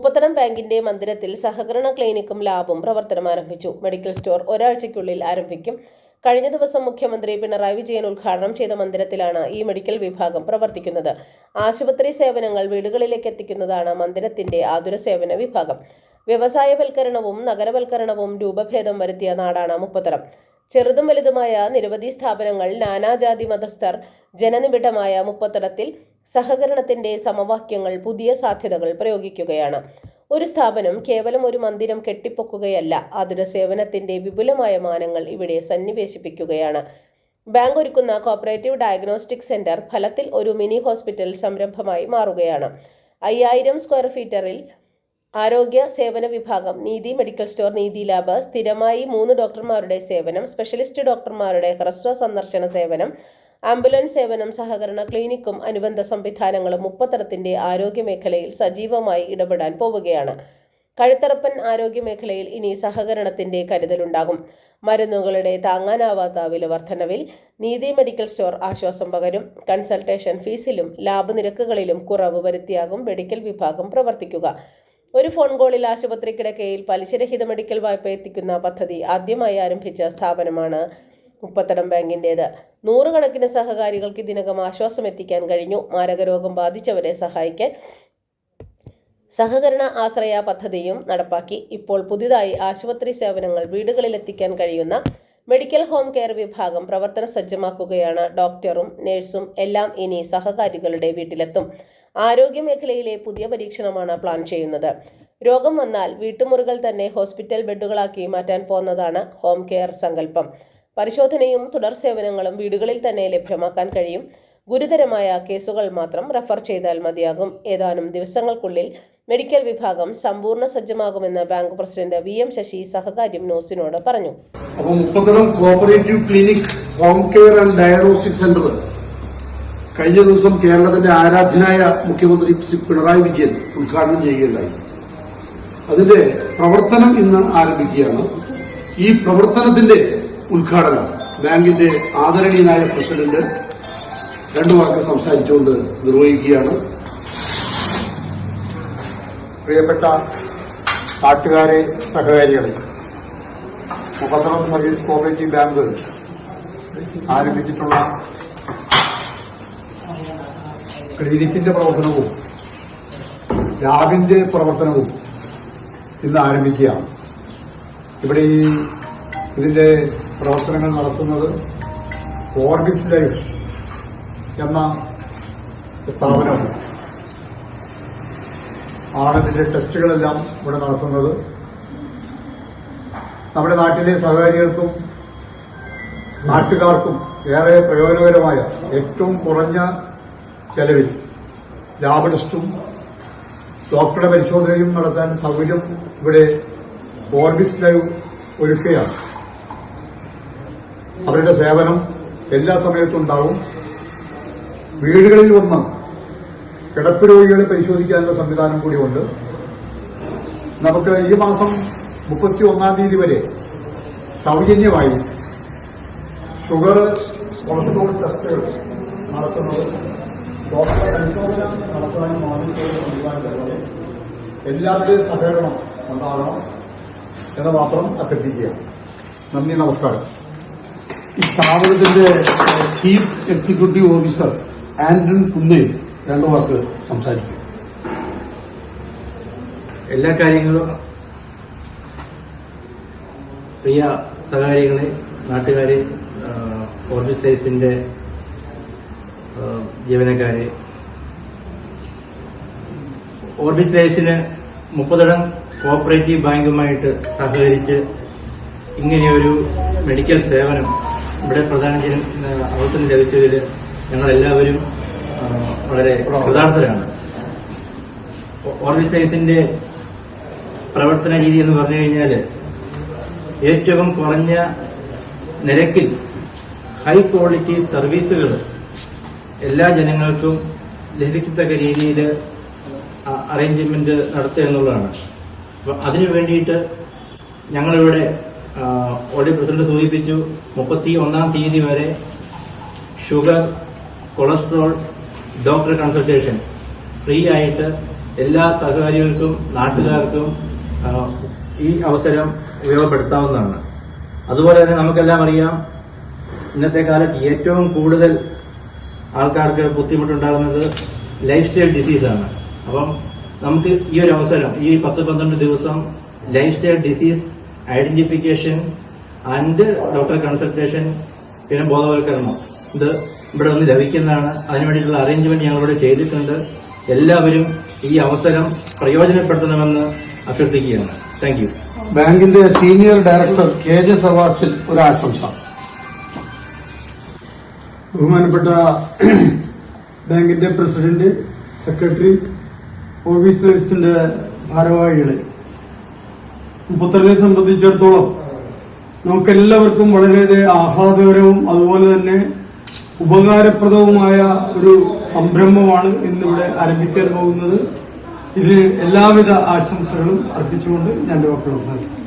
മുപ്പത്തരം ബാങ്കിന്റെ മന്ദിരത്തിൽ സഹകരണ ക്ലിനിക്കും ലാബും പ്രവർത്തനം ആരംഭിച്ചു. മെഡിക്കൽ സ്റ്റോർ ഒരാഴ്ചയ്ക്കുള്ളിൽ ആരംഭിക്കും. കഴിഞ്ഞ ദിവസം മുഖ്യമന്ത്രി പിണറായി വിജയൻ ഉദ്ഘാടനം ചെയ്ത മന്ദിരത്തിലാണ് ഈ മെഡിക്കൽ വിഭാഗം പ്രവർത്തിക്കുന്നത്. ആശുപത്രി സേവനങ്ങൾ വീടുകളിലേക്ക് എത്തിക്കുന്നതാണ് മന്ദിരത്തിന്റെ ആതുര സേവന വിഭാഗം. വ്യവസായവൽക്കരണവും നഗരവൽക്കരണവും രൂപഭേദം വരുത്തിയ നാടാണ് മുപ്പത്തരം ചെറുതും വലുതുമായ നിരവധി സ്ഥാപനങ്ങൾ നാനാജാതി മതസ്ഥർ ജനനിബിഡമായ മുപ്പത്തടത്തിൽ സഹകരണത്തിന്റെ സമവാക്യങ്ങൾ പുതിയ സാധ്യതകൾ പ്രയോഗിക്കുകയാണ്. ഒരു സ്ഥാപനം കേവലം ഒരു മന്ദിരം കെട്ടിപ്പൊക്കുകയല്ല ആതുര സേവനത്തിന്റെ വിപുലമായ മാനങ്ങൾ ഇവിടെ സന്നിവേശിപ്പിക്കുകയാണ്. ബാങ്ക് ഒരുക്കുന്ന കോപ്പറേറ്റീവ് ഡയഗ്നോസ്റ്റിക് സെന്റർ ഫലത്തിൽ ഒരു മിനി ഹോസ്പിറ്റൽ സംരംഭമായി മാറുകയാണ്. അയ്യായിരം സ്ക്വയർ ഫീറ്ററിൽ ആരോഗ്യ സേവന വിഭാഗം നീതി മെഡിക്കൽ സ്റ്റോർ നീതി ലാബ് സ്ഥിരമായി മൂന്ന് ഡോക്ടർമാരുടെ സേവനം സ്പെഷ്യലിസ്റ്റ് ഡോക്ടർമാരുടെ ഹ്രസ്വ സന്ദർശന സേവനം ആംബുലൻസ് സേവനം സഹകരണ ക്ലിനിക്കും അനുബന്ധ സംവിധാനങ്ങളും മുപ്പത്തരത്തിന്റെ ആരോഗ്യ മേഖലയിൽ സജീവമായി ഇടപെടാൻ പോവുകയാണ്. കഴുത്തറപ്പൻ ആരോഗ്യ മേഖലയിൽ ഇനി സഹകരണത്തിന്റെ കരുതലുണ്ടാകും. മരുന്നുകളുടെ താങ്ങാനാവാത്ത വില വർധനവിൽ നീതി മെഡിക്കൽ സ്റ്റോർ ആശ്വാസം പകരും. കൺസൾട്ടേഷൻ ഫീസിലും ലാബ് നിരക്കുകളിലും കുറവ് വരുത്തിയാകും മെഡിക്കൽ വിഭാഗം പ്രവർത്തിക്കുക. ഒരു ഫോൺ കോളിൽ ആശുപത്രി കിടക്കയിൽ പലിശരഹിത മെഡിക്കൽ വായ്പ എത്തിക്കുന്ന പദ്ധതി ആദ്യമായി ആരംഭിച്ച സ്ഥാപനമാണ് മുപ്പത്തടം ബാങ്കിന്റേത് നൂറുകണക്കിന് സഹകാരികൾക്ക് ഇതിനകം ആശ്വാസം എത്തിക്കാൻ കഴിഞ്ഞു. മാരകരോഗം ബാധിച്ചവരെ സഹായിക്കാൻ സഹകരണ ആശ്രയ പദ്ധതിയും നടപ്പാക്കി. ഇപ്പോൾ പുതിയതായി ആശുപത്രി സേവനങ്ങൾ വീടുകളിലെത്തിക്കാൻ കഴിയുന്ന മെഡിക്കൽ ഹോം കെയർ വിഭാഗം പ്രവർത്തന സജ്ജമാക്കുകയാണ്. ഡോക്ടറും നഴ്സും എല്ലാം ഇനി സഹകാരികളുടെ വീട്ടിലെത്തും. ആരോഗ്യ മേഖലയിലെ പുതിയ പരീക്ഷണമാണ് പ്ലാൻ ചെയ്യുന്നത്. രോഗം വന്നാൽ വീട്ടുമുറികൾ തന്നെ ഹോസ്പിറ്റൽ ബെഡുകളാക്കി മാറ്റാൻ പോകുന്നതാണ് ഹോം കെയർ സങ്കല്പം. പരിശോധനയും തുടർ സേവനങ്ങളും വീടുകളിൽ തന്നെ ലഭ്യമാക്കാൻ കഴിയും. ഗുരുതരമായ കേസുകൾ മാത്രം റഫർ ചെയ്താൽ മതിയാകും. ഏതാനും ദിവസങ്ങൾക്കുള്ളിൽ മെഡിക്കൽ വിഭാഗം സമ്പൂർണ സജ്ജമാകുമെന്ന് bank president V M Sasi സഹകാര്യം ന്യൂസിനോട് പറഞ്ഞു. Cooperative clinic home care and diagnostic centre കഴിഞ്ഞ ദിവസം കേരളത്തിന്റെ ആരാധ്യനായ മുഖ്യമന്ത്രി ശ്രീ പിണറായി വിജയൻ ഉദ്ഘാടനം ചെയ്യുകയുണ്ടായി. അതിന്റെ പ്രവർത്തനം ഇന്ന് ആരംഭിക്കുകയാണ്. ഈ പ്രവർത്തനത്തിന്റെ ഉദ്ഘാടനം. ബാങ്കിന്റെ ആദരണീയനായ പ്രസിഡന്റ് രണ്ടു വാക്ക് സംസാരിച്ചുകൊണ്ട് നിർവഹിക്കുകയാണ്. പ്രിയപ്പെട്ട നാട്ടുകാരെ സഹകാരികളെ മുഖത്തറം സർവീസ് കോപ്പറേറ്റീവ് ബാങ്ക് ആരംഭിച്ചിട്ടുള്ള ക്ലിനിക്കിന്റെ പ്രവർത്തനവും ലാബിന്റെ പ്രവർത്തനവും ഇന്ന് ആരംഭിക്കുകയാണ്. ഇവിടെ ഈ ഇതിന്റെ പ്രവർത്തനങ്ങൾ നടത്തുന്നത് ഓർബിസ് ലൈഫ് എന്ന സ്ഥാപനം ആണ് ഇതിന്റെ ടെസ്റ്റുകളെല്ലാം ഇവിടെ നടത്തുന്നത്. നമ്മുടെ നാട്ടിലെ സഹകാരികൾക്കും നാട്ടുകാർക്കും ഏറെ പ്രയോജനകരമായ ഏറ്റവും കുറഞ്ഞ ചെലവിൽ ലാബ് ടെസ്റ്റും ഡോക്ടറുടെ പരിശോധനയും നടത്താൻ സൗകര്യം ഇവിടെ ഓർബിസ് ലൈവ് ഒരുക്കുകയാണ്. അവരുടെ സേവനം എല്ലാ സമയത്തും ഉണ്ടാവും. വീടുകളിൽ വന്ന് കിടപ്പ് രോഗികളെ പരിശോധിക്കാനുള്ള സംവിധാനം കൂടിയുണ്ട്. നമുക്ക് ഈ മാസം മുപ്പത്തി ഒന്നാം തീയതി വരെ സൗജന്യമായി ഷുഗർ കൊളസ്ട്രോൾ ടെസ്റ്റുകൾ നടത്തുന്നത് ഡോക്ടറെ പരിശോധന നടത്താനും സംവിധാനത്തിലൂടെ എല്ലാവരുടെയും സഹകരണം ഉണ്ടാകണം എന്ന് മാത്രം അഭ്യർത്ഥിക്കുക നന്ദി നമസ്കാരം. ഈ സ്ഥാപനത്തിന്റെ chief executive officer Anton Kunnel രണ്ടു വാക്ക് സംസാരിക്കും. എല്ലാ കാര്യങ്ങളും പ്രിയ സഹകാരികളെ നാട്ടുകാരെ ഓർബിസ് ലൈഫിന്റെ ജീവനക്കാരെ ഓർബിസ് ലൈഫിന് മുപ്പതടം കോപ്പറേറ്റീവ് ബാങ്കുമായിട്ട് സഹകരിച്ച് ഇങ്ങനെയൊരു മെഡിക്കൽ സേവനം ഇവിടെ പ്രധാന അവസരം ലഭിച്ചതിൽ ഞങ്ങളെല്ലാവരും വളരെ കൃതാർത്ഥരാണ്. ഓർഗനൈസേഷന്റെ പ്രവർത്തന രീതി എന്ന് പറഞ്ഞു കഴിഞ്ഞാൽ ഏറ്റവും കുറഞ്ഞ നിരക്കിൽ ഹൈ ക്വാളിറ്റി സർവീസുകൾ എല്ലാ ജനങ്ങൾക്കും ലഭിക്കത്തക്ക രീതിയിൽ അറേഞ്ച്മെന്റ് നടത്തുക എന്നുള്ളതാണ്. അപ്പം അതിനു വേണ്ടിയിട്ട് ഞങ്ങളിവിടെ ഓൾറെഡി പ്രസിഡന്റ് സൂചിപ്പിച്ചു മുപ്പത്തി ഒന്നാം തീയതി വരെ sugar cholesterol doctor consultation. Free ആയിട്ട് എല്ലാ സഹകാരികൾക്കും നാട്ടുകാർക്കും ഈ അവസരം ഉപയോഗപ്പെടുത്താവുന്നതാണ്. അതുപോലെ തന്നെ നമുക്കെല്ലാം അറിയാം ഇന്നത്തെ കാലത്ത് ഏറ്റവും കൂടുതൽ ആൾക്കാർക്ക് ബുദ്ധിമുട്ടുണ്ടാകുന്നത് ലൈഫ് സ്റ്റൈൽ ഡിസീസാണ്. അപ്പം നമുക്ക് ഈ ഒരു അവസരം ഈ പത്ത് പന്ത്രണ്ട് ദിവസം lifestyle disease identification and doctor consultation പിന്നെ ബോധവൽക്കരണം. ഇത് ഇവിടെ ഒന്ന് ലഭിക്കുന്നതാണ്. അതിനുവേണ്ടിയിട്ടുള്ള അറേഞ്ച്മെന്റ് ഞങ്ങളിവിടെ ചെയ്തിട്ടുണ്ട്. എല്ലാവരും ഈ അവസരം പ്രയോജനപ്പെടുത്തണമെന്ന് അഭ്യർത്ഥിക്കുകയാണ്. താങ്ക് യു ബാങ്കിന്റെ സീനിയർ ഡയറക്ടർ കെ ജെ സവാസിൽ ഒരു ആശംസ. ബഹുമാനപ്പെട്ട ബാങ്കിന്റെ പ്രസിഡന്റ് സെക്രട്ടറി ഓഫീസേഴ്സിന്റെ ഭാരവാഹികളെ മുപ്പത്തറിനെ സംബന്ധിച്ചിടത്തോളം നമുക്കെല്ലാവർക്കും വളരെയധികം ആഹ്ലാദകരവും അതുപോലെ തന്നെ ഉപകാരപ്രദവുമായ ഒരു സംരംഭമാണ് ഇന്നിവിടെ ആരംഭിക്കാൻ പോകുന്നത്. ഇതിന് എല്ലാവിധ ആശംസകളും അർപ്പിച്ചുകൊണ്ട് ഞാൻ വാക്കുകൾ അവസാനിക്കും